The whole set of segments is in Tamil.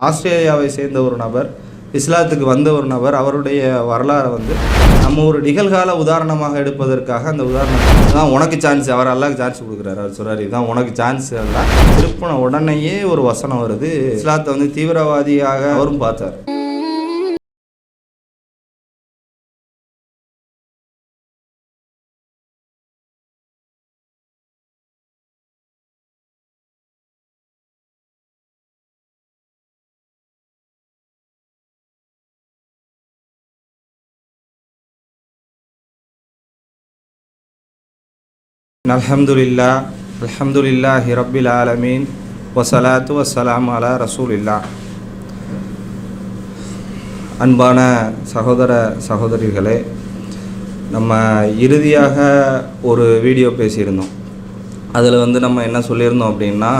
ஆஸ்திரேலியாவை சேர்ந்த ஒரு நபர் இஸ்லாத்துக்கு வந்த ஒரு நபர் அவருடைய வரலாறை வந்து நம்ம ஒரு நிகழ்கால உதாரணமாக எடுப்பதற்காக அந்த உதாரணம் தான் உனக்கு சான்ஸ் அவர் அல்லாஹ் சான்ஸ் கொடுக்குறாரு. அவர் சொல்கிறார் இதுதான் உனக்கு சான்ஸ் எல்லாம் திருப்பின உடனேயே ஒரு வசனம் வருது. இஸ்லாத்தை வந்து தீவிரவாதியாக அவரும் பார்த்தார். அலமதுல்லா அலமதுல்லா ஹிரபில் ஆலமீன் வசலாத்து வசலாம் அலா ரசூலில்லா அன்பான சகோதர சகோதரிகளே நம்ம இறுதியாக ஒரு வீடியோ பேசியிருந்தோம். அதில் வந்து நம்ம என்ன சொல்லியிருந்தோம் அப்படின்னா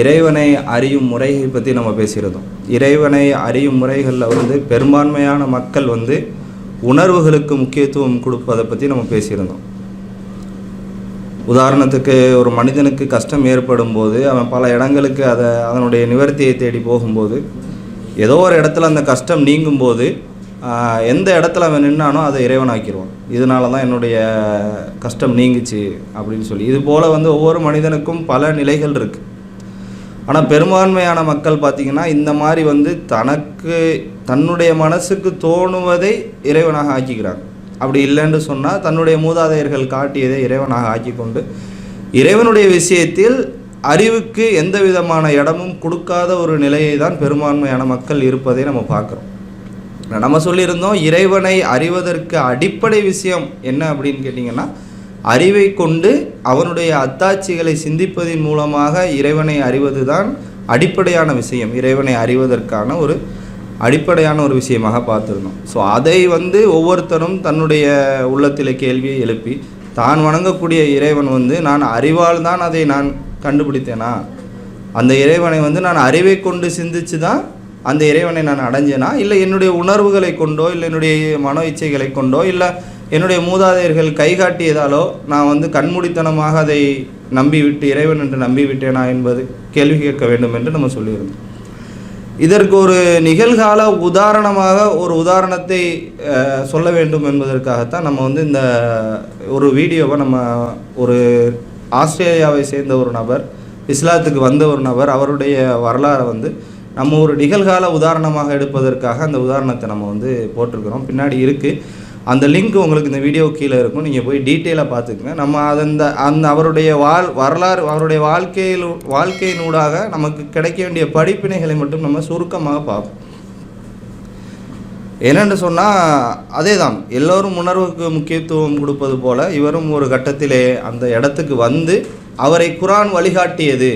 இறைவனை அறியும் முறையை பற்றி நம்ம பேசியிருந்தோம். இறைவனை அறியும் முறைகளில் வந்து பெரும்பான்மையான மக்கள் வந்து உணர்வுகளுக்கு முக்கியத்துவம் கொடுப்பதை பற்றி நம்ம பேசியிருந்தோம். உதாரணத்துக்கு ஒரு மனிதனுக்கு கஷ்டம் ஏற்படும் போது அவன் பல இடங்களுக்கு அதை அதனுடைய நிவர்த்தியை தேடி போகும்போது ஏதோ ஒரு இடத்துல அந்த கஷ்டம் நீங்கும் போது எந்த இடத்துல அவன் நின்னானோ அதை இறைவனாக்கிடுவான் இதனால தான் என்னுடைய கஷ்டம் நீங்குச்சு அப்படின்னு சொல்லி. இது போல் வந்து ஒவ்வொரு மனிதனுக்கும் பல நிலைகள் இருக்குது ஆனால் பெரும்பான்மையான மக்கள் பார்த்திங்கன்னா இந்த மாதிரி வந்து தனக்கு தன்னுடைய மனசுக்கு தோணுவதை இறைவனாக ஆக்கிக்கிறாங்க. அப்படி இல்லைன்னு சொன்னால் தன்னுடைய மூதாதையர்கள் காட்டியதை இறைவனாக ஆக்கி கொண்டு இறைவனுடைய விஷயத்தில் அறிவுக்கு எந்த விதமான இடமும் கொடுக்காத ஒரு நிலையை தான் பெரும்பான்மையான மக்கள் இருப்பதை நம்ம பார்க்குறோம். நம்ம சொல்லியிருந்தோம் இறைவனை அறிவதற்கு அடிப்படை விஷயம் என்ன அப்படின்னு கேட்டிங்கன்னா அறிவை கொண்டு அவனுடைய அத்தாட்சிகளை சிந்திப்பதின் மூலமாக இறைவனை அறிவது தான் அடிப்படையான விஷயம். இறைவனை அறிவதற்கான ஒரு அடிப்படையான ஒரு விஷயமாக பார்த்துருந்தோம். ஸோ அதை வந்து ஒவ்வொருத்தரும் தன்னுடைய உள்ளத்தில் கேள்வியை எழுப்பி தான் வணங்கக்கூடிய இறைவன் வந்து நான் அறிவால் தான் அதை நான் கண்டுபிடித்தேனா? அந்த இறைவனை வந்து நான் அறிவை கொண்டு சிந்திச்சு தான் அந்த இறைவனை நான் அடைஞ்சேனா? இல்லை என்னுடைய உணர்வுகளை கொண்டோ இல்லை என்னுடைய மனோ இச்சைகளை கொண்டோ இல்லை என்னுடைய மூதாதையர்கள் கைகாட்டியதாலோ நான் வந்து கண்மூடித்தனமாக அதை நம்பிவிட்டு இறைவன் என்று நம்பிவிட்டேனா? என்பது கேள்வி கேட்க வேண்டும் என்று நம்ம சொல்லியிருந்தோம். இதற்கு ஒரு நிகழ்கால உதாரணமாக ஒரு உதாரணத்தை சொல்ல வேண்டும் என்பதற்காகத்தான் நம்ம வந்து இந்த ஒரு வீடியோவை நம்ம ஒரு ஆஸ்திரேலியாவை சேர்ந்த ஒரு நபர் இஸ்லாத்துக்கு வந்த ஒரு நபர் அவருடைய வரலாறை வந்து நம்ம ஒரு நிகழ்கால உதாரணமாக எடுப்பதற்காக அந்த உதாரணத்தை நம்ம வந்து போட்டிருக்கிறோம். பின்னாடி இருக்குது அந்த லிங்க் உங்களுக்கு இந்த வீடியோ கீழே இருக்கும். நீங்கள் போய் டீட்டெயிலாக பார்த்துக்கங்க. நம்ம அது அந்த அந்த அவருடைய வாழ் வரலாறு அவருடைய வாழ்க்கையில் வாழ்க்கையினூடாக நமக்கு கிடைக்க வேண்டிய படிப்பினைகளை மட்டும் நம்ம சுருக்கமாக பார்ப்போம். என்னென்னு சொன்னால் அதே தான் எல்லோரும் உணர்வுக்கு முக்கியத்துவம் கொடுப்பது போல் இவரும் ஒரு கட்டத்திலே அந்த இடத்துக்கு வந்து அவரை குரான் வழிகாட்டியது.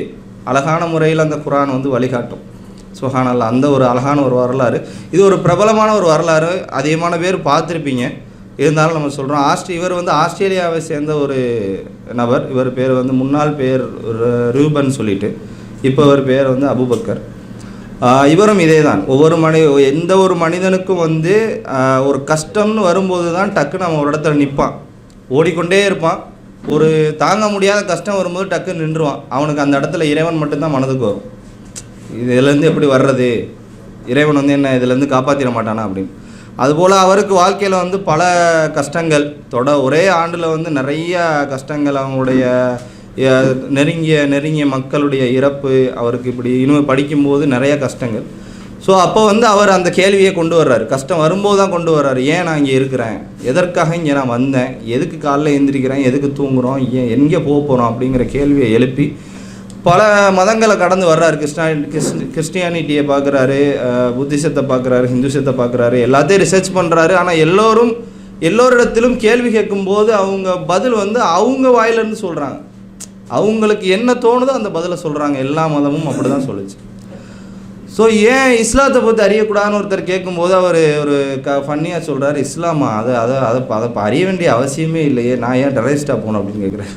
அழகான முறையில் அந்த குரான் வந்து வழிகாட்டும். சுஹானல்லா அந்த ஒரு அழகான ஒரு வரலாறு. இது ஒரு பிரபலமான ஒரு வரலாறு. அதிகமான பேர் பார்த்துருப்பீங்க. இருந்தாலும் நம்ம சொல்கிறோம் ஆஸ்ட்ரே இவர் வந்து ஆஸ்திரேலியாவை சேர்ந்த ஒரு நபர். இவர் பேர் வந்து முன்னாள் பேர் ரூபன் சொல்லிட்டு. இப்போ இவர் பேர் வந்து அபுபக்கர். இவரும் இதே தான் ஒவ்வொரு மனி எந்த ஒரு மனிதனுக்கும் வந்து ஒரு கஷ்டம்னு வரும்போது தான் டக்குன்னு அவன் ஒரு இடத்துல நிற்பான் ஓடிக்கொண்டே இருப்பான். ஒரு தாங்க முடியாத கஷ்டம் வரும்போது டக்குன்னு நின்றுவான். அவனுக்கு அந்த இடத்துல இறைவன் மட்டும்தான் மனதுக்கு வரும். இதுலேருந்து எப்படி வர்றது? இறைவன் வந்து என்ன இதுலேருந்து காப்பாற்றிட மாட்டானா அப்படின்னு. அதுபோல் அவருக்கு வாழ்க்கையில் வந்து பல கஷ்டங்கள். தொட ஒரே ஆண்டில் வந்து நிறைய கஷ்டங்கள் அவங்களுடைய நெருங்கிய நெருங்கிய மக்களுடைய இறப்பு அவருக்கு இப்படி இன்னும் படிக்கும்போது நிறைய கஷ்டங்கள். ஸோ அப்போ வந்து அவர் அந்த கேள்வியை கொண்டு வர்றாரு. கஷ்டம் வரும்போது தான் கொண்டு வர்றாரு. ஏன் நான் இங்கே இருக்கிறேன்? எதற்காக இங்கே நான் வந்தேன்? எதுக்கு காலைல எந்திரிக்கிறேன்? எதுக்கு தூங்குகிறோம் ஏன் எங்கே போக போகிறோம் அப்படிங்கிற கேள்வியை எழுப்பி பல மதங்களை கடந்து வர்றாரு. கிறிஸ்டான் கிறிஸ் கிறிஸ்டியானிட்டியை பார்க்குறாரு புத்திசத்தை பார்க்குறாரு ஹிந்துசத்தை பார்க்குறாரு எல்லாத்தையும் ரிசர்ச் பண்ணுறாரு ஆனால் எல்லோரும் எல்லோரிடத்திலும் கேள்வி கேட்கும்போது அவங்க பதில் வந்து அவங்க வாயிலிருந்து சொல்கிறாங்க அவங்களுக்கு என்ன தோணுதோ அந்த பதிலை சொல்கிறாங்க எல்லா மதமும் அப்படி தான் சொல்லுச்சு. ஸோ ஏன் இஸ்லாத்தை பற்றி அறியக்கூடாதுன்னு ஒருத்தர் கேட்கும்போது அவர் ஒரு க ஃபன்னியாக சொல்கிறாரு இஸ்லாமா? அதை அதை அதை அதை அறிய வேண்டிய அவசியமே இல்லையே. நான் ஏன் டெரரிஸ்டாக போகணும் அப்படின்னு கேட்குறேன்.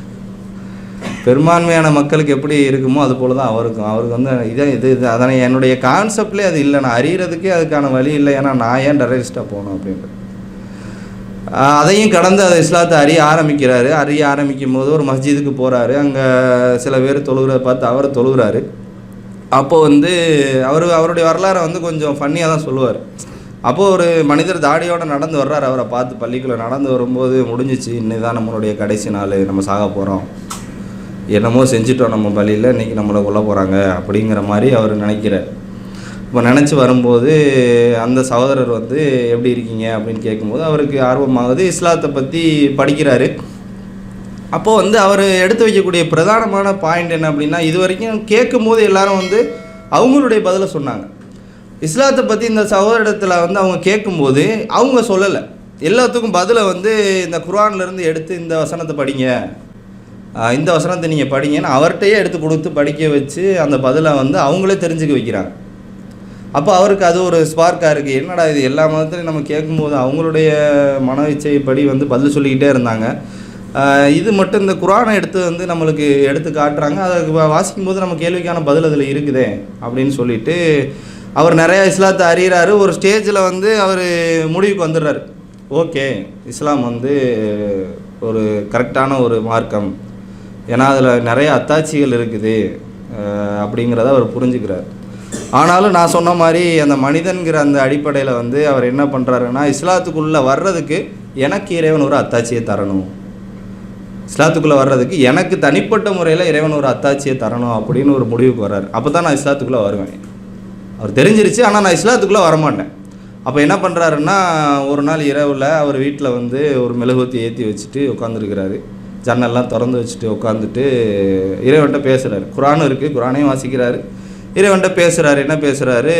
பெரும்பான்மையான மக்களுக்கு எப்படி இருக்குமோ அது போல தான் அவருக்கும். அவருக்கு வந்து இதை இது இது அதனை என்னுடைய கான்செப்ட்லேயே அது இல்லை. நான் அறியறதுக்கே அதுக்கான வழி இல்லை. ஏன்னா நான் ஏன் டெரரிஸ்ட்டாக போகணும் அப்படின்ட்டு அதையும் கடந்து அதை இஸ்லாத்தை அறிய ஆரம்பிக்கிறாரு. அறிய ஆரம்பிக்கும் போது ஒரு மஸ்ஜிதுக்கு போகிறாரு அங்கே சில பேர் தொழுகிறத பார்த்து அவர் தொழுகிறாரு. அப்போ வந்து அவர் அவருடைய வரலாறை வந்து கொஞ்சம் ஃபன்னியாக தான் சொல்லுவார். அப்போது ஒரு மனிதர் தாடியோடு நடந்து வர்றார். அவரை பார்த்து பள்ளிக்குள்ளே நடந்து வரும்போது முடிஞ்சிச்சு. இன்னைக்கு தான் நம்மளுடைய கடைசி நாள். நம்ம சாக போகிறோம் என்னமோ செஞ்சிட்டோம் நம்ம பள்ளியில் இன்றைக்கி நம்மளை கொல்ல போகிறாங்க அப்படிங்கிற மாதிரி அவர் நினைக்கிறார். இப்போ நினச்சி வரும்போது அந்த சகோதரர் வந்து எப்படி இருக்கீங்க? அப்படின்னு கேட்கும்போது அவருக்கு ஆர்வமாகுது. இஸ்லாத்தை பற்றி படிக்கிறாரு. அப்போது வந்து அவர் எடுத்து வைக்கக்கூடிய பிரதானமான பாயிண்ட் என்ன அப்படின்னா இது வரைக்கும் கேட்கும்போது எல்லாரும் வந்து அவங்களுடைய பதிலை சொன்னாங்க. இஸ்லாத்தை பற்றி இந்த சகோதரத்தில் வந்து அவங்க கேட்கும்போது அவங்க சொல்லலை. எல்லாத்துக்கும் பதிலை வந்து இந்த குரான்லேருந்து எடுத்து இந்த வசனத்தை படிங்க. இந்த வசனத்தை நீங்கள் படிங்கன்னு அவர்கிட்டயே எடுத்து கொடுத்து படிக்க வச்சு அந்த பதிலை வந்து அவங்களே தெரிஞ்சுக்க வைக்கிறாங்க. அப்போ அவருக்கு அது ஒரு ஸ்பார்க்காக இருக்குது என்னடா இது எல்லா மதத்துலையும் நம்ம கேட்கும்போது அவங்களுடைய மன இச்சைப்படி வந்து பதில் சொல்லிக்கிட்டே இருந்தாங்க. இது மட்டும் இந்த குரானை எடுத்து வந்து நம்மளுக்கு எடுத்து காட்டுறாங்க. அதை வா- வாசிக்கும்போது நம்ம கேள்விக்கான பதில் அதில் இருக்குதே அப்படின்னு சொல்லிட்டு அவர் நிறையா இஸ்லாத்தை அறிகிறாரு ஒரு ஸ்டேஜில் வந்து அவர் முடிவுக்கு வந்துடுறாரு. ஓகே இஸ்லாம் வந்து ஒரு கரெக்டான ஒரு மார்க்கம். ஏன்னா அதில் நிறைய அத்தாட்சிகள் இருக்குது அப்படிங்கிறத அவர் புரிஞ்சுக்கிறார். ஆனாலும் நான் சொன்ன மாதிரி அந்த மனிதன்கிற அந்த அடிப்படையில் வந்து அவர் என்ன பண்ணுறாருன்னா இஸ்லாத்துக்குள்ளே வர்றதுக்கு எனக்கு இறைவன் ஒரு அத்தாட்சியை தரணும். இஸ்லாத்துக்குள்ளே வர்றதுக்கு எனக்கு தனிப்பட்ட முறையில் இறைவன் ஒரு அத்தாட்சியை தரணும் அப்படின்னு ஒரு முடிவுக்கு வர்றாரு. அப்போ தான் நான் இஸ்லாத்துக்குள்ளே வருவேன். அவர் தெரிஞ்சிருச்சு ஆனால் நான் இஸ்லாத்துக்குள்ளே வரமாட்டேன். அப்போ என்ன பண்ணுறாருன்னா ஒரு நாள் இரவில் அவர் வீட்டில் வந்து ஒரு மெழுகுவத்தி ஏற்றி வச்சுட்டு உட்காந்துருக்கிறாரு ஜன்னல்லாம் திறந்து வச்சுட்டு உட்காந்துட்டு இறைவன்கிட்ட பேசுகிறாரு குரானும் இருக்குது குரானையும் வாசிக்கிறாரு. இறைவன்கிட்ட பேசுகிறாரு என்ன பேசுகிறாரு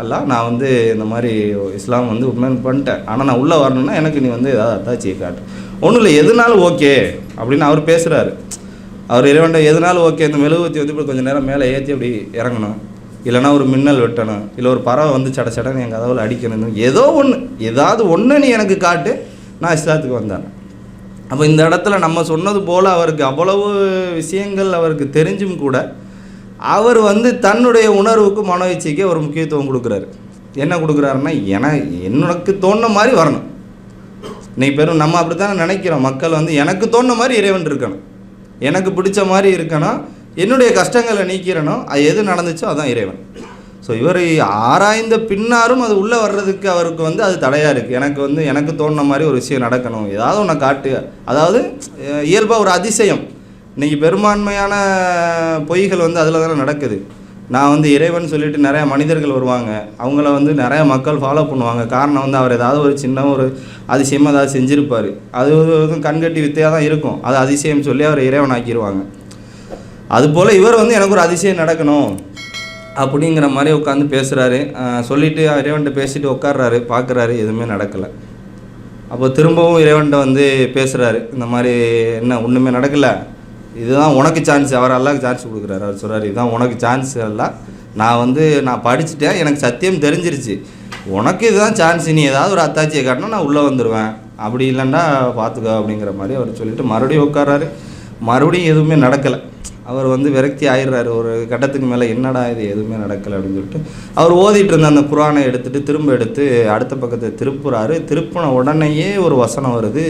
அல்லாஹ் நான் வந்து இந்த மாதிரி இஸ்லாம் வந்து உண்மையான பண்ணிட்டேன். ஆனால் நான் உள்ளே வரணும்னா எனக்கு நீ வந்து ஏதாவது அத்தாச்சியை காட்டு. ஒன்றும் இல்லை எதுனாலும் ஓகே அப்படின்னு அவர் பேசுகிறாரு அவர் இறைவன்ட்ட எதுனாலும் ஓகே இந்த மெழுகுவத்தி வந்து இப்படி கொஞ்சம் நேரம் மேலே ஏற்றி அப்படி இறங்கணும். இல்லைன்னா ஒரு மின்னல் வெட்டணும். இல்லை ஒரு பறவை வந்து சட சடன்னு என் கதவுல அடிக்கணும் ஏதோ ஒன்று ஏதாவது ஒன்று நீ எனக்கு காட்டு நான் இஸ்லாத்துக்கு வந்தேன். அப்போ இந்த இடத்துல நம்ம சொன்னது போல் அவருக்கு அவ்வளவு விஷயங்கள் அவருக்கு தெரிஞ்சும் கூட அவர் வந்து தன்னுடைய உணர்வுக்கு மன இச்சைக்கு ஒரு முக்கியத்துவம் கொடுக்குறாரு. என்ன கொடுக்குறாருன்னா என எனக்கு தோணுன மாதிரி வரணும். இன்னைக்கு பெரும் நம்ம அப்படி தானே நினைக்கிறோம். மக்கள் வந்து எனக்கு தோணுன மாதிரி இறைவன் இருக்கணும். எனக்கு பிடிச்ச மாதிரி இருக்கணும். என்னுடைய கஷ்டங்களை நீக்கிறனும் அது எது நடந்துச்சோ அதான் இறைவன். ஸோ இவர் ஆராய்ந்த பின்னாரும் அது உள்ளே வர்றதுக்கு அவருக்கு வந்து அது தடையாக இருக்குது எனக்கு வந்து எனக்கு தோணுன மாதிரி ஒரு விஷயம் நடக்கணும். ஏதாவது ஒன்று காட்டு. அதாவது இயல்பாக ஒரு அதிசயம். இன்றைக்கி பெரும்பான்மையான பொய்கள் வந்து அதில் தானே நடக்குது. நான் வந்து இறைவன் சொல்லிட்டு நிறையா மனிதர்கள் வருவாங்க. அவங்கள வந்து நிறையா மக்கள் ஃபாலோ பண்ணுவாங்க. காரணம் வந்து அவர் ஏதாவது ஒரு சின்ன ஒரு அதிசயமாக ஏதாவது செஞ்சுருப்பார். அது கண்கட்டி வித்தையாக தான் இருக்கும். அது அதிசயம் சொல்லி அவர் இறைவன் ஆக்கிடுவாங்க அதுபோல் இவர் வந்து எனக்கு ஒரு அதிசயம் நடக்கணும். அப்படிங்கிற மாதிரி உட்காந்து பேசுகிறாரு சொல்லிவிட்டு இறைவன்கிட்ட பேசிட்டு உட்கார்றாரு. பார்க்குறாரு எதுவுமே நடக்கலை. அப்போ திரும்பவும் இறைவன்கிட்ட வந்து பேசுகிறாரு இந்த மாதிரி என்ன ஒன்றுமே நடக்கலை. இதுதான் உனக்கு சான்ஸ் அவர் அல்லாஹ்க்கு சான்ஸ் கொடுக்குறாரு. அவர் சொல்கிறார் இதுதான் உனக்கு சான்ஸ் எல்லாம் நான் வந்து நான் படிச்சுட்டேன். எனக்கு சத்தியம் தெரிஞ்சிருச்சு. உனக்கு இதுதான் சான்ஸ் நீ ஏதாவது ஒரு அத்தாச்சியை காட்டினா நான் உள்ளே வந்துடுவேன் அப்படி இல்லைன்னா பார்த்துக்கோ. அப்படிங்கிற மாதிரி அவர் சொல்லிவிட்டு மறுபடியும் உட்கார்றாரு. மறுபடியும் எதுவுமே நடக்கலை. அவர் வந்து விரக்தி ஆயிடுறாரு. ஒரு கட்டத்துக்கு மேலே என்னடா இது எதுவுமே நடக்கலை அப்படின்னு சொல்லிட்டு அவர் ஓதிட்டு இருந்த அந்த குரானை எடுத்துட்டு திரும்ப எடுத்து அடுத்த பக்கத்தை திருப்புறாரு. திருப்பின உடனேயே ஒரு வசனம் வருது.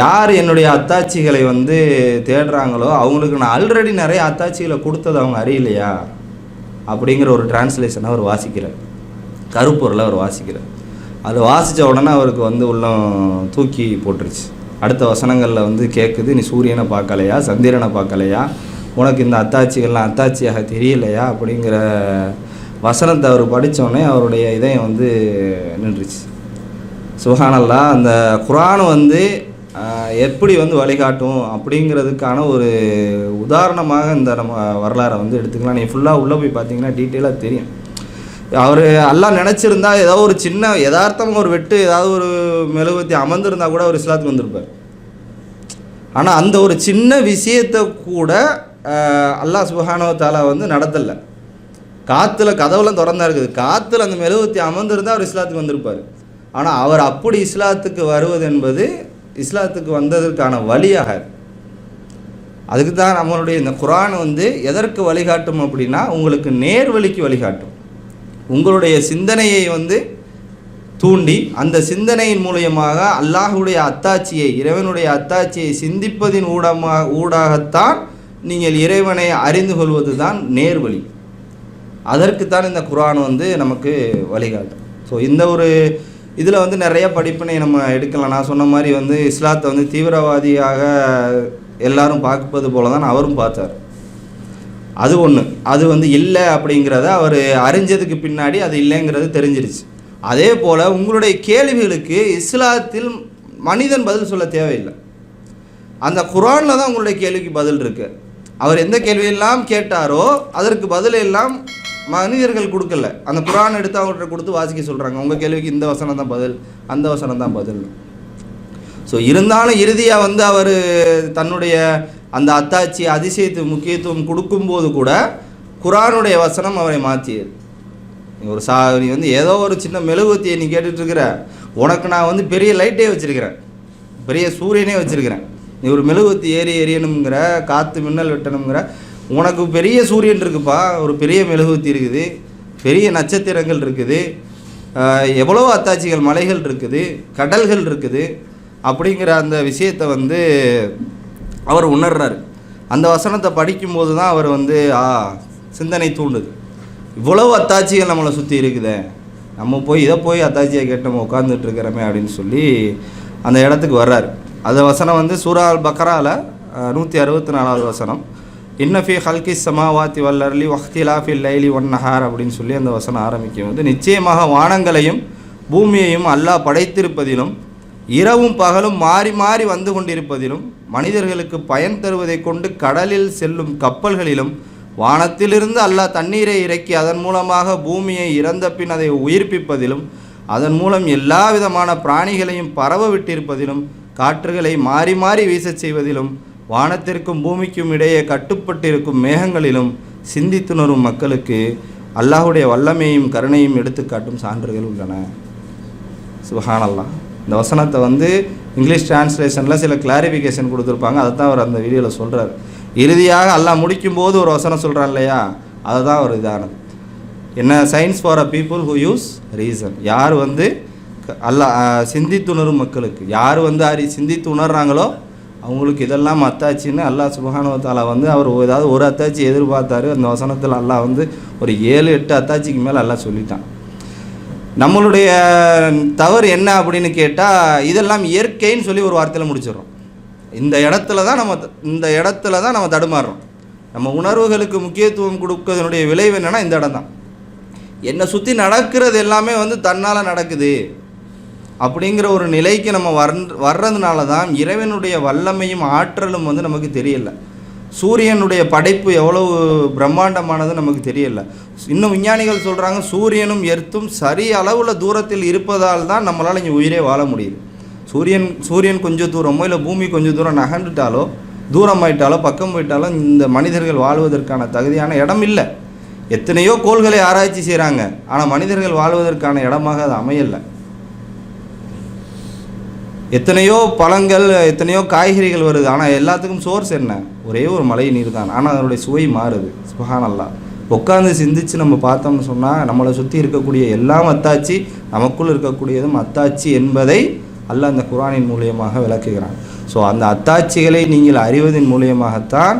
யார் என்னுடைய அத்தாட்சிகளை வந்து தேடுறாங்களோ அவங்களுக்கு நான் ஆல்ரெடி நிறைய அத்தாட்சிகளை கொடுத்தது அவங்க அறியலையா? அப்படிங்கிற ஒரு டிரான்ஸ்லேஷனை அவர் வாசிக்கிறார். கருப்பொருளை அவர் வாசிக்கிறார். அது வாசித்த உடனே அவருக்கு வந்து உள்ளம் தூக்கி போட்டுருச்சு. அடுத்த வசனங்களில் வந்து கேட்குது நீ சூரியனை பார்க்கலையா? சந்திரனை பார்க்கலையா? உனக்கு இந்த அத்தாட்சிகள்லாம் அத்தாட்சியாக தெரியலையா? அப்படிங்கிற வசனத்தை அவர் படித்தோடனே அவருடைய இதயம் வந்து நின்றுச்சு. சுஹானல்லா அந்த குரான் வந்து எப்படி வந்து வழிகாட்டும் அப்படிங்கிறதுக்கான ஒரு உதாரணமாக இந்த நம்ம வரலாறை வந்து எடுத்துக்கலாம். நீங்கள் ஃபுல்லாக உள்ளே போய் பார்த்தீங்கன்னா டீட்டெயிலாக தெரியும். அவர் எல்லாம் நினச்சிருந்தா ஏதோ ஒரு சின்ன யதார்த்தமாக ஒரு வெட்டு ஏதாவது ஒரு மெழுகுவத்தி அமர்ந்திருந்தா கூட அவர் இஸ்லாத்துக்கு வந்திருப்பார். ஆனால் அந்த ஒரு சின்ன விஷயத்தை கூட அல்லாஹ் சுபஹானவ தாலா வந்து நடத்தலை. காற்றுல கதவுலாம் திறந்தா இருக்குது. காற்றுல அந்த மெழுகுவத்தி அமர்ந்திருந்தால் அவர் இஸ்லாத்துக்கு வந்திருப்பார். ஆனால் அவர் அப்படி இஸ்லாத்துக்கு வருவது என்பது இஸ்லாத்துக்கு வந்ததற்கான வழியாக. அதுக்கு தான் நம்மளுடைய இந்த குரான் வந்து எதற்கு வழிகாட்டும் அப்படின்னா உங்களுக்கு நேர் வழிக்கு வழிகாட்டும். உங்களுடைய சிந்தனையை வந்து தூண்டி அந்த சிந்தனையின் மூலியமாக அல்லாஹுடைய அத்தாட்சியை இறைவனுடைய அத்தாட்சியை சிந்திப்பதின் ஊடமாக ஊடாகத்தான் நீங்கள் இறைவனை அறிந்து கொள்வது தான் நேர்வழி. அதற்குத்தான் இந்த குரான் வந்து நமக்கு வழிகாட்டும் ஸோ இந்த ஒரு இதில் வந்து நிறைய படிப்பினை நம்ம எடுக்கலாம். நான் சொன்ன மாதிரி வந்து இஸ்லாத்தை வந்து தீவிரவாதியாக எல்லாரும் பார்ப்பது போல தான் அவரும் பார்த்தார். அது ஒன்று அது வந்து இல்லை அப்படிங்கிறத அவர் அறிஞ்சதுக்கு பின்னாடி அது இல்லைங்கிறது தெரிஞ்சிருச்சு. அதே போல் உங்களுடைய கேள்விகளுக்கு இஸ்லாத்தில் மனிதன் பதில் சொல்ல தேவையில்லை. அந்த குரானில் தான் உங்களுடைய கேள்விக்கு பதில் இருக்கு. அவர் எந்த கேள்வியெல்லாம் கேட்டாரோ அதற்கு பதில் எல்லாம் மனிதர்கள் கொடுக்கல. அந்த குரான் எடுத்து அவங்கள்ட்ட கொடுத்து வாசிக்க சொல்கிறாங்க உங்கள் கேள்விக்கு இந்த வசனம் தான் பதில் அந்த வசனம் தான் பதில். ஸோ இருந்தாலும் இறுதியாக வந்து அவர் தன்னுடைய அந்த அத்தாச்சி அதிசயத்துக்கு முக்கியத்துவம் கொடுக்கும்போது கூட குரானுடைய வசனம் அவரை மாற்றியது நீ ஒரு சா நீ வந்து ஏதோ ஒரு சின்ன மெழுகுவத்தியை நீ கேட்டுட்ருக்கிற உனக்கு நான் வந்து பெரிய லைட்டே வச்சுருக்கிறேன். பெரிய சூரியனே வச்சுருக்கிறேன். நீ ஒரு மெழுகுவத்தி ஏறி எரியணுங்கிற காற்று மின்னல் வெட்டணுங்கிற உனக்கு பெரிய சூரியன் இருக்குப்பா ஒரு பெரிய மெழுகுவத்தி இருக்குது பெரிய நட்சத்திரங்கள் இருக்குது எவ்வளோ அத்தாச்சிகள் மலைகள் இருக்குது கடல்கள் இருக்குது அப்படிங்கிற அந்த விஷயத்தை வந்து அவர் உணர்றாரு. அந்த வசனத்தை படிக்கும்போது தான் அவர் வந்து ஆ சிந்தனை தூண்டுது. இவ்வளவு அத்தாட்சிகள் நம்மளை சுற்றி இருக்குதே. நம்ம போய் இதை போய் அத்தாட்சியை கேட்டு நம்ம உட்காந்துட்டு இருக்கிறோமே அப்படின்னு சொல்லி அந்த இடத்துக்கு வர்றாரு. அந்த வசனம் வந்து சூரா அல் பக்ரால நூற்றி அறுபத்தி நாலாவது வசனம். இன்னஃபி ஹல்கி சமாவாத்தி வல்லர்லி வஹ்திலாஃபி லைலி ஒன் நஹார் அப்படின்னு சொல்லி அந்த வசனம் ஆரம்பிக்கும் வந்து நிச்சயமாக வானங்களையும் பூமியையும் அல்லாஹ் படைத்திருப்பதிலும் இரவும் பகலும் மாறி மாறி வந்து கொண்டிருப்பதிலும் மனிதர்களுக்கு பயன் தருவதைக் கொண்டு கடலில் செல்லும் கப்பல்களிலும் வானத்திலிருந்து அல்லாஹ் தண்ணீரை இறக்கி அதன் மூலமாக பூமியை இறந்த பின் அதை உயிர்ப்பிப்பதிலும் அதன் மூலம் எல்லா விதமான பிராணிகளையும் பரவ விட்டிருப்பதிலும் காற்றுகளை மாறி மாறி வீசச் செய்வதிலும் வானத்திற்கும் பூமிக்கும் இடையே கட்டுப்பட்டிருக்கும் மேகங்களிலும் சிந்தித்துணரும் மக்களுக்கு அல்லாஹுடைய வல்லமையும் கருணையும் எடுத்துக்காட்டும் சான்றுகள் உள்ளன. சுபஹானல்லாஹ். இந்த வசனத்தை வந்து இங்கிலீஷ் டிரான்ஸ்லேஷனில் சில கிளாரிஃபிகேஷன் கொடுத்துருப்பாங்க. அதை தான் அவர் அந்த வீடியோவில் சொல்கிறார் இறுதியாக எல்லாம் முடிக்கும்போது ஒரு வசனம் சொல்கிறான் இல்லையா? அதை தான் இதானது. என்ன science for a people who use reason யார் வந்து அல்ல சிந்தித்துணரும் மக்களுக்கு யார் வந்து அறி சிந்தித்து உணர்றாங்களோ அவங்களுக்கு இதெல்லாம் அத்தாச்சின்னு அல்லாஹ் சுபஹானுவ வந்து அவர் ஏதாவது ஒரு அத்தாச்சி எதிர்பார்த்தாரு. அந்த வசனத்தில் அல்லாஹ் வந்து ஒரு ஏழு எட்டு அத்தாச்சிக்கு மேலே எல்லாம் சொல்லிட்டான். நம்மளுடைய தவறு என்ன அப்படின்னு கேட்டால் இதெல்லாம் இயற்கைன்னு சொல்லி ஒரு வார்த்தையில் முடிச்சிடுறோம். இந்த இடத்துல தான் நம்ம த- இந்த இடத்துல தான் நம்ம தடுமாறுறோம். நம்ம உணர்வுகளுக்கு முக்கியத்துவம் கொடுக்கறதுனுடைய விளைவு என்னென்னா இந்த இடம் தான். என்னை சுற்றி நடக்கிறது எல்லாமே வந்து தன்னால் நடக்குது அப்படிங்கிற ஒரு நிலைக்கு நம்ம வர்ற வர்றதுனால தான் இறைவனுடைய வல்லமையும் ஆற்றலும் வந்து நமக்கு தெரியலை. சூரியனுடைய படைப்பு எவ்வளவு பிரம்மாண்டமானது நமக்கு தெரியல. இன்னும் விஞ்ஞானிகள் சொல்கிறாங்க சூரியனும் எர்த்தும் சரி அளவில் தூரத்தில் இருப்பதால் தான் நம்மளால் இங்கே உயிரே வாழ முடியுது. சூரியன் சூரியன் கொஞ்சம் தூரமோ இல்லை பூமி கொஞ்சம் தூரம் நகண்டுட்டாலோ தூரம் ஆயிட்டாலோ பக்கம் போயிட்டாலோ இந்த மனிதர்கள் வாழ்வதற்கான தகுதியான இடம் இல்லை. எத்தனையோ கோள்களை ஆராய்ச்சி செய்கிறாங்க ஆனால் மனிதர்கள் வாழ்வதற்கான இடமாக அது அமையலை. எத்தனையோ பழங்கள் எத்தனையோ காய்கறிகள் வருது ஆனால் எல்லாத்துக்கும் சோர்ஸ் என்ன? ஒரே ஒரு மழை நீர் தான் ஆனால் அதனுடைய சுவை மாறுது. சுபஹானல்லா உட்காந்து சிந்திச்சு நம்ம பார்த்தோம்னு சொன்னால் நம்மளை சுற்றி இருக்கக்கூடிய எல்லாம் அத்தாச்சி நமக்குள் இருக்கக்கூடியதும் அத்தாச்சி என்பதை அல்ல அந்த குரானின் மூலியமாக விளக்குகிறான். ஸோ அந்த அத்தாட்சிகளை நீங்கள் அறிவதன் மூலியமாகத்தான்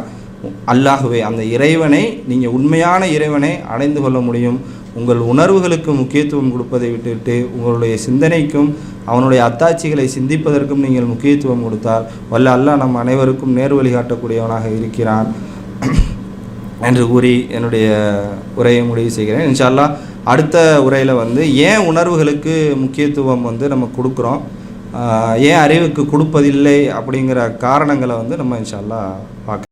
அல்லாகவே அந்த இறைவனை நீங்கள் உண்மையான இறைவனை அடைந்து கொள்ள முடியும். உங்கள் உணர்வுகளுக்கு முக்கியத்துவம் கொடுப்பதை விட்டுவிட்டு உங்களுடைய சிந்தனைக்கும் அவனுடைய அத்தாட்சிகளை சிந்திப்பதற்கும் நீங்கள் முக்கியத்துவம் கொடுத்தால் வல்ல அல்லாஹ் நம் அனைவருக்கும் நேர் வழிகாட்டக்கூடியவனாக இருக்கிறான் என்று கூறி என்னுடைய உரையை முடிவு செய்கிறேன். இன்ஷால்லா அடுத்த உரையில் வந்து ஏன் உணர்வுகளுக்கு முக்கியத்துவம் வந்து நம்ம கொடுக்குறோம்? ஏன் அறிவுக்கு கொடுப்பதில்லை அப்படிங்கிற காரணங்களை வந்து நம்ம இன்ஷால்லா பார்க்கலாம். பார்க்க